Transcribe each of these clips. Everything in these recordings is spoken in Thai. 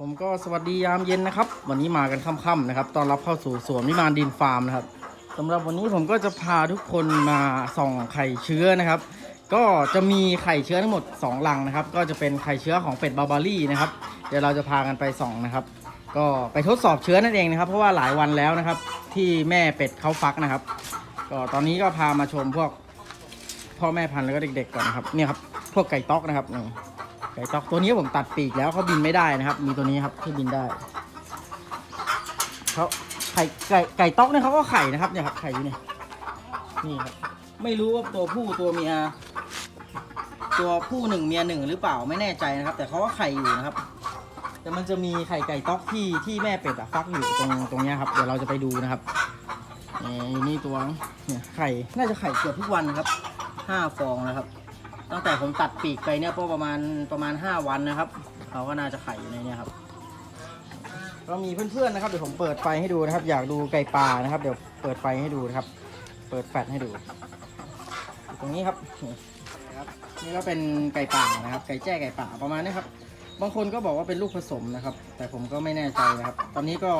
ผมก็สวัสดียามเย็นนะครับ วันนี้มากันค่ำๆนะครับตอนรับเข้าสู่สวนวิมานดินฟาร์มนะครับสำหรับวันนี้ผมก็จะพาทุกคนมาส่องไข่เชื้อนะครับ ก็จะมีไข่เชื้อทั้งหมด2ลังนะครับ ก็จะเป็นไข่เชื้อของเป็ดบาบารี่นะครับ เดี๋ยวเราจะพากันไปส่องนะครับ ก็ไปทดสอบเชื้อนั่นเองนะครับ เพราะว่าหลายวันแล้วนะครับ ที่แม่เป็ดเขาฟักนะครับ ก็ตอนนี้ก็พามาชมพวกพ่อแม่พันธุ์แล้วก็เด็ก ๆก่อนนะครับเนี่ยครับพวกไก่ต๊อกนะครับนี่ ไก่ตอกตัวนี้ผมตัดปีกแล้วเขาบินไม่ได้นะครับ มีตัวนี้ครับที่บินได้เขาไข่ไก่ไก่ต๊อกเนี่ยเขาก็ไข่นะครับเนี่ยครับไข่อยู่เนี่ยนี่ครับไม่รู้ว่าตัวผู้ตัวเมีย ตัวผู้หนึ่งเมียหนึ่งหรือเปล่าไม่แน่ใจนะครับ แต่เขาก็ไข่อยู่นะครับ แต่มันจะมีไข่ไก่ต๊อกที่ที่แม่เป็ดอะฟักอยู่ตรงตรงเนี้ยครับเดี๋ยวเราจะไปดูนะครับนี่นี่ตัวเนี่ยไข่น่าจะไข่เกือบทุกวันครับห้าฟองนะครับ ตั้งแต่ผมตัดปีกไปเนี่ยก็ประมาณประมาณ 5 วันนะครับ เขาก็น่าจะไข่อยู่ในเนี้ครับ เรามีเพื่อนๆนะครับเดี๋ยวผมเปิดไฟให้ดูนะครับ อยากดูไก่ป่านะครับ เดี๋ยวเปิดไฟให้ดูนะครับ เปิดแฟลชให้ดูอยู่ตรงนี้ครับนี่นะครับนี่ก็เป็นไก่ป่านะครับ ไก่แจ้ไก่ป่าประมาณนี้ครับบางคนก็บอกว่าเป็นลูกผสมนะครับ แต่ผมก็ไม่แน่ใจนะครับ ตอนนี้ก็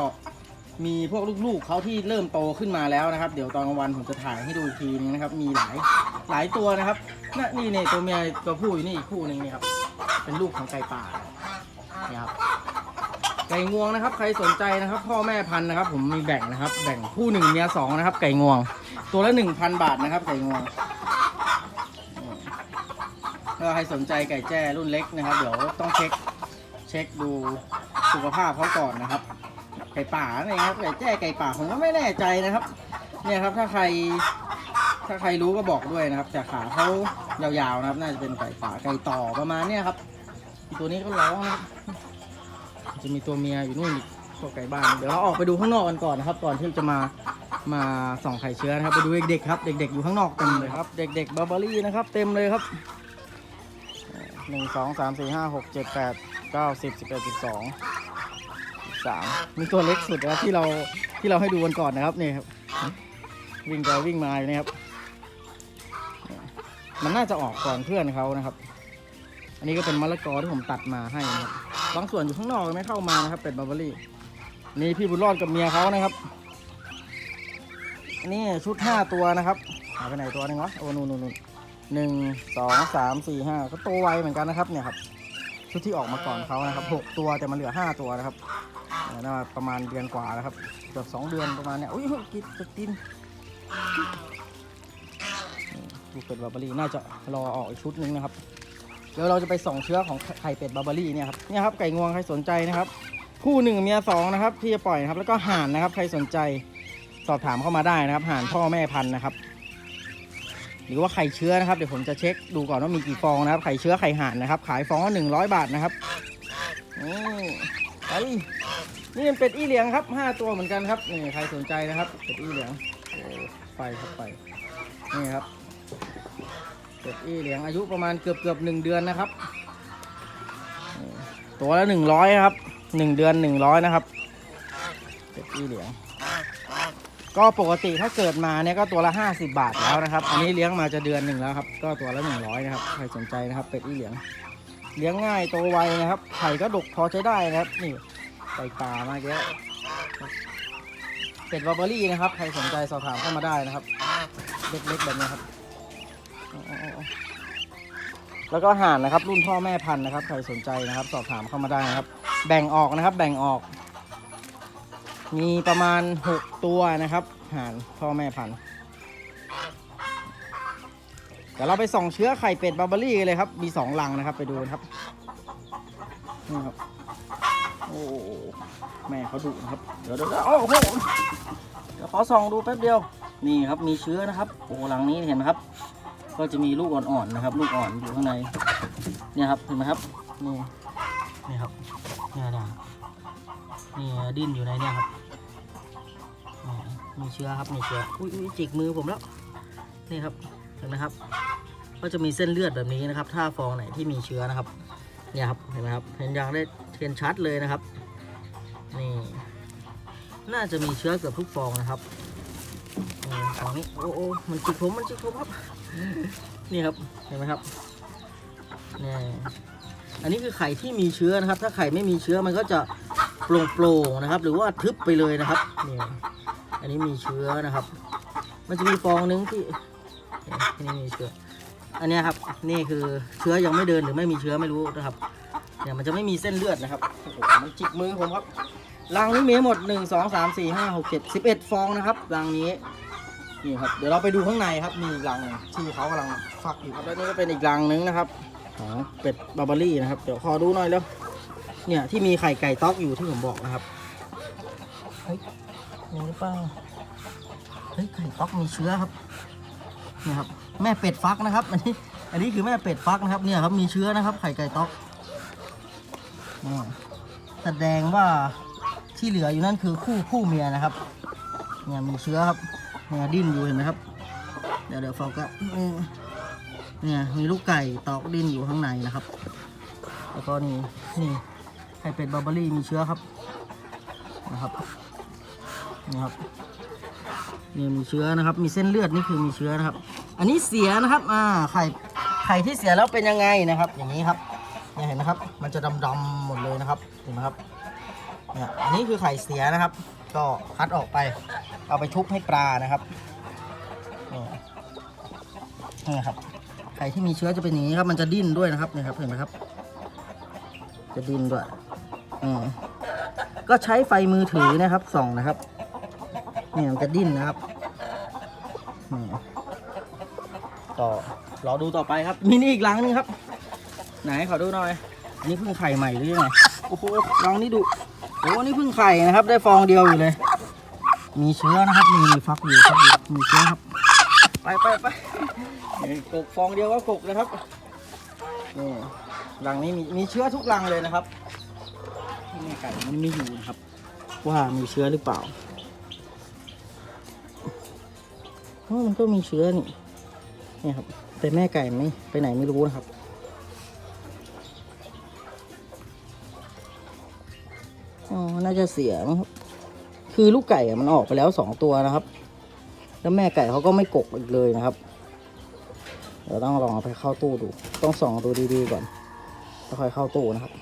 มีพวกลูกๆเขาที่เริ่มโตขึ้นมาแล้วนะครับ เดี๋ยวตอนกลางวันผมจะถ่ายให้ดูอีกทีนึงนะครับ มีหลายหลายตัวนะครับ น่ะนี่นี่ตัวเมียตัวผู้อยู่นี่อีกคู่หนึ่งนี่ครับ เป็นลูกของไก่ป่าเนี่ยครับ ไก่งวงนะครับ ใครสนใจนะครับ พ่อแม่พันธุ์นะครับ ผมมีแบ่งนะครับ แบ่งคู่หนึ่งเมียสองนะครับ ไก่งวง ตัวละหนึ่งพันบาทนะครับ ไก่งวงถ้าใครสนใจไก่แจ้รุ่นเล็กนะครับ เดี๋ยวต้องเช็คเช็คดูสุขภาพเขาก่อนนะครับ ไก่ป่านี่ครับไก่แจ้ไก่ป่าผมก็ไม่แน่ใจนะครับ เนี่ยครับถ้าใครถ้าใครรู้ก็บอกด้วยนะครับแต่ขาเขา ยาวๆนะครับ น่าจะเป็นไก่ป่าไก่ต่อประมาณเนี้ยครับตัวนี้ก็ร้องนะครับจะมีตัวเมียอยู่นู่นอีกพวไก่บ้านเดี๋ยวเราออกไปดูข้างนอกกันก่อนนะครับ ก่อนที่จะมามาส่องไข่เชื้อนะครับ ไปดูเด็กๆครับ เด็ก ๆ อยู่ข้างนอกเต็มเลยครับ เด็กๆบาร์บารี่นะครับ เต็มเลยครับหนึ่งสองสามสี่ห้าหกเจ็ดแปดเก้าสิบสิบเอ็ดสิบสองสามมีตัวเล็กสุดนะครับที่เราที่เราให้ดูกันก่อนนะครับนี่ครับวิ่งไปวิ่งมาอยู่นะครับ มันน่าจะออกก่อนเพื่อนเขานะครับ อันนี้ก็เป็นมะละกอที่ผมตัดมาให้นะครับบางส่วนอยู่ข้างนอกไม่เข้ามานะครับ เป็ดบาร์เบอรี่นี่พี่บุญรอดกับเมียเขานะครับน,นี่ชุดห้าตัวนะครับหาไปไหนตัวหนึงวะโอ้นู่นนู่นนู่นหนึ่งสองสามสี่ห้าก็โตไวเหมือนกันนะครับเนี่ยครับชุดที่ออกมาก่อนเขานะครับหกตัวแต่มันเหลือห้าตัวนะครับน่าประมาณเดือนกว่าแล้วครับเกือบสองเดือนประมาณเนี้ยอุ้ยกินจะกิน ลูกเป็ดบาร์บารี่น่าจะรอออกอีกชุดหนึงนะครับ เดี๋ยวเราจะไปส่องเชื้อของไข่เป็ดบาร์บารี่เนี่ยครับเนี่ยครับไก่งวงใครสนใจนะครับคู่หนึ่งเมียสองนะครับที่จะปล่อยนะครับแล้วก็ห่านนะครับใครสนใจสอบถามเข้ามาได้นะครับห่านพ่อแม่พันธุ์นะครับ หรือว่าไข่เชื้อนะครับเดี๋ยวผมจะเช็คดูก่อนว่ามีกี่ฟองนะครับไข่เชื้อไข่ห่านนะครับ ขายฟองละหนึ่งร้อยบาทนะครับนี่ไปนี่เป็นเป็ดอี้เหลียงครับห้าตัวเหมือนกันครับนี่ใครสนใจนะครับเป็ดอี้เหลียงโอ้ไปครับไปนี่ครับ เป็ดอี้เหลียงอายุประมาณเกือบเกือบหนึ่งเดือนนะครับ ตัวละหนึ่งร้อยครับหนึ่งเดือนหนึ่งร้อยนะครับ เป็ดอี้เหลียงก็ปกติถ้าเกิดมาเนี่ยก็ตัวละห้าสิบาทแล้วนะครับ อันนี้เลี้ยงมาจะเดือนหนึ่งแล้วครับ ก็ตัวละหนึ่งร้อยนะครับ ใครสนใจนะครับ เป็ดอี้เหลียงเลี้ยงง่ายโตไวนะครับ ไข่ก็ดกพอใช้ได้นะครับ นี่ไก่ป่ามากแก้วเป็ดบาร์เบอรี่นะครับ ใครสนใจสอบถามเข้ามาได้นะครับ เล็กๆแบบนี้ครับ แล้วก็ห่านนะครับ รุ่นพ่อแม่พันธุ์นะครับ ใครสนใจนะครับ สอบถามเข้ามาได้นะครับ แบ่งออกนะครับ แบ่งออก มีประมาณ 6 ตัวนะครับ ห่านพ่อแม่พันธุ์เดี๋ยวเราไปส่องเชื้อไข่เป็ดบาร์เบอรี่กันเลยครับ มีสองลังนะครับ ไปดูกันครับ นี่ครับ โอ้แม่เขาดุนะครับเดี๋ยวเดี๋ยวเดี๋ยวโอ้โห เดี๋ยวขอส่องดูแป๊บเดียว นี่ครับ มีเชื้อนะครับ โอ้หลังนี้เห็นไหมครับ ก็จะมีลูกอ่อนๆนะครับ ลูกอ่อนอยู่ข้างในเนี่ยครับเห็นไหมครับนี่นี่ครับเนี่ยนี่ยนี่ดิ้นอยู่ในเนี่ยครับมีเชื้อครับมีเชื้ออุ้ยจิกมือผมแล้วนี่ครับเห็นไหมครับ ก็จะมีเส้นเลือดแบบนี้นะครับ ถ้าฟองไหนที่มีเชื้อนะครับ เนี่ยครับเห็นไหมครับเห็นอย่างได้เห็นชัดเลยนะครับนี่น่าจะมีเชื้อเกือบทุกฟองนะครับ ของนี้โอ้โอ้มันจิกผมมันจิกผมครับ นี่ครับ เห็นไหมครับนี่อันนี้คือไข่ที่มีเชื้อนะครับ ถ้าไข่ไม่มีเชื้อมันก็จะโปร่งๆนะครับ หรือว่าทึบไปเลยนะครับนี่อันนี้มีเชื้อนะครับ มันจะมีฟองนึงที่นี่มีเชื้อ อันนี้ครับ นี่คือเชื้อยังไม่เดินหรือไม่มีเชื้อไม่รู้นะครับ เนี่ยมันจะไม่มีเส้นเลือดนะครับโอ้โหมันจิกมือผมครับ รังนี้มีหมดหนึ่งสองสามสี่ห้าหกเจ็ดสิบเอ็ดฟองนะครับรังนี้นี่ครับเดี๋ยวเราไปดูข้างในครับมีอีกรังหนึ่งที่เขากำลังฟักอยู่ครับแล้วนี่ก็เป็นอีกรังนึงนะครับของเป็ดบาร์บารี่นะครับเดี๋ยวขอดูหน่อยแล้วเนี่ยที่มีไข่ไก่ต๊อกอยู่ที่ผมบอกนะครับเฮ้ยมีหรือเปล่าเฮ้ยไข่ต๊อกมีเชื้อครับเนี่ยครับแม่เป็ดฟักนะครับอันนี้อันนี้คือแม่เป็ดฟักนะครับเนี่ยครับมีเชื้อนะครับไข่ไก่ต๊อกอ่าแสดงว่า ที่เหลืออยู่นั่นคือคู่คู่เมียนะครับเนี่ยมีเชื้อครับเนี่ยดิ้นอยู่เห็นไหมครับ เดี๋ยวเดี๋ยวฟอกก็เนี่ยมีลูกไก่ตอกดิ้นอยู่ข้างในนะครับ แล้วก็นี่นี่ไข่เป็ดบาร์เบอรี่มีเชื้อครับนะครับนี่ครับนี่มีเชื้อนะครับ มีเส้นเลือดนี่คือมีเชื้อนะครับ อันนี้เสียนะครับอ่าไข่ไข่ที่เสียแล้วเป็นยังไงนะครับ อย่างนี้ครับเนี่ยเห็นนะครับ มันจะดำๆหมดเลยนะครับเห็นไหมครับ นี่ยอันนี้คือไข่เสียนะครับ ก็คัดออกไป เอาไปชุบให้ปลานะครับนี่ครับ ไข่ที่มีเชื้อจะเป็นอย่างนี้ครับ มันจะดิ้นด้วยนะครับเนี่ครับเห็นไหมครับ จะดิ้นด้วยอืมก็ใช้ไฟมือถือนะครับส่องนะครับเนี่ยมันจะดิ้นนะครับอืมก็รอดูต่อไปครับมีนี่อีกรังนึงครับ ไหนขอดูหน่อยอันนี้เพิ่งไข่ใหม่หรือยังไงโอ้โหรังนี้ดู อ้นี่เพิ่งไข่นะครับ ได้ฟองเดียวอยู่เลย มีเชื้อนะครับ มีฟักอยู่ฟักอยู่มีเชื้อครับ ไปไปไปกกฟองเดียวก็กกนะครับนี่รังนี้มีมีเชื้อทุกรังเลยนะครับที่ไก่มันไม่อยู่นะครับ ว่ามีเชื้อหรือเปล่าเพราะมันก็มีเชื้อนี่นี่ครับแต่แม่ไก่ไม่ไปไหนไม่รู้นะครับ อ๋อ น่าจะเสียงครับ คือลูกไก่มันออกไปแล้วสองตัวนะครับ แล้วแม่ไก่เขาก็ไม่กกอีกเลยนะครับ เดี๋ยวต้องลองเอาไปเข้าตู้ดู ต้องส่องดูดีๆก่อนแล้วค่อยเข้าตู้นะครับ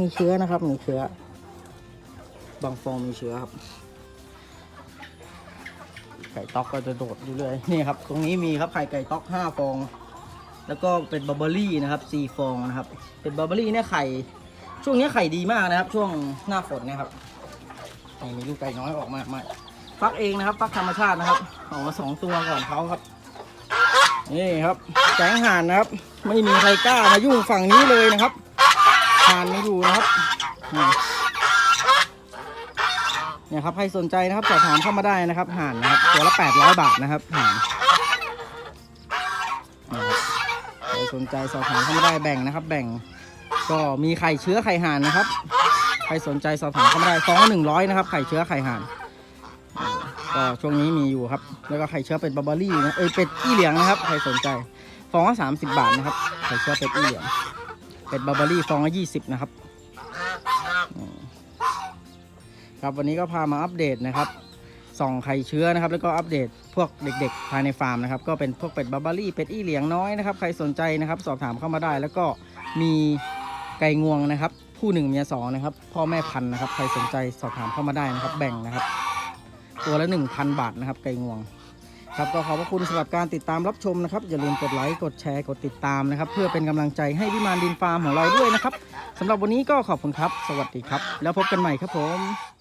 มีเชื้อนะครับ มีเชื้อ บางฟองมีเชื้อครับ ไก่ต๊อกก็จะโดดอยู่เลยนี่ครับ ตรงนี้มีครับไข่ไก่ต๊อกห้าฟอง แล้วก็เป็นบาร์เบอรี่นะครับสี่ฟองนะครับ เป็นบาร์เบอรี่เนี่ยไข่ ช่วงนี้ไข่ดีมากนะครับ ช่วงหน้าฝนนะครับมีลูกไก่น้อยออกมามาฟักเองนะครับ ฟักธรรมชาตินะครับออกมาสองตัวก่อนเขาครับ นี่ครับแก๊งห่านนะครับ ไม่มีใครกล้ามายุ่งฝั่งนี้เลยนะครับห่านไม่อยู่นะครับเนี่ยครับใครสนใจนะครับสอบถามเข้ามาได้นะครับห่านนะครับ ตัวละ800บาทนะครับห่านใครสนใจสอบถามเข้ามาได้แบ่งนะครับ แบ่ง ก็มีไข่เชื้อไข่ห่านนะครับ ใครสนใจสอบถามเขาได้ฟองละหนึ่งร้อยนะครับ ไข่เชื้อไข่ห่าน ก็ช่วงนี้มีอยู่ครับ แล้วก็ไข่เชื้อเป็ดบาร์บารี่นะ เอยเป็ดอี้เหลียงนะครับ ใครสนใจ ฟองละสามสิบบาทนะครับ ไข่เชื้อเป็ดอี้เหลียง เป็ดบาร์บารี่ฟองละยี่สิบนะครับ ครับวันนี้ก็พามาอัปเดตนะครับ ส่องไข่เชื้อนะครับ แล้วก็อัปเดตพวกเด็กๆ ภายในฟาร์มนะครับ ก็เป็นพวกเป็ดบาบารี่ เป็ดอี้เหลียงน้อยนะครับ ใครสนใจนะครับ สอบถามเข้ามาได้ แล้วก็มีไก่งวงนะครับ ผู้หนึ่งเมียสองนะครับ พ่อแม่พันธุ์นะครับ ใครสนใจสอบถามเข้ามาได้นะครับ แบ่งนะครับ ตัวละ1,000 บาทนะครับ ไก่งวง ครับ ก็ขอบพระคุณสำหรับการติดตามรับชมนะครับ อย่าลืมกดไลค์ กดแชร์ กดติดตามนะครับ เพื่อเป็นกำลังใจให้วิมานดินฟาร์มของเราด้วยนะครับสำหรับวันนี้ก็ขอบคุณครับ สวัสดีครับ แล้วพบกันใหม่ครับผม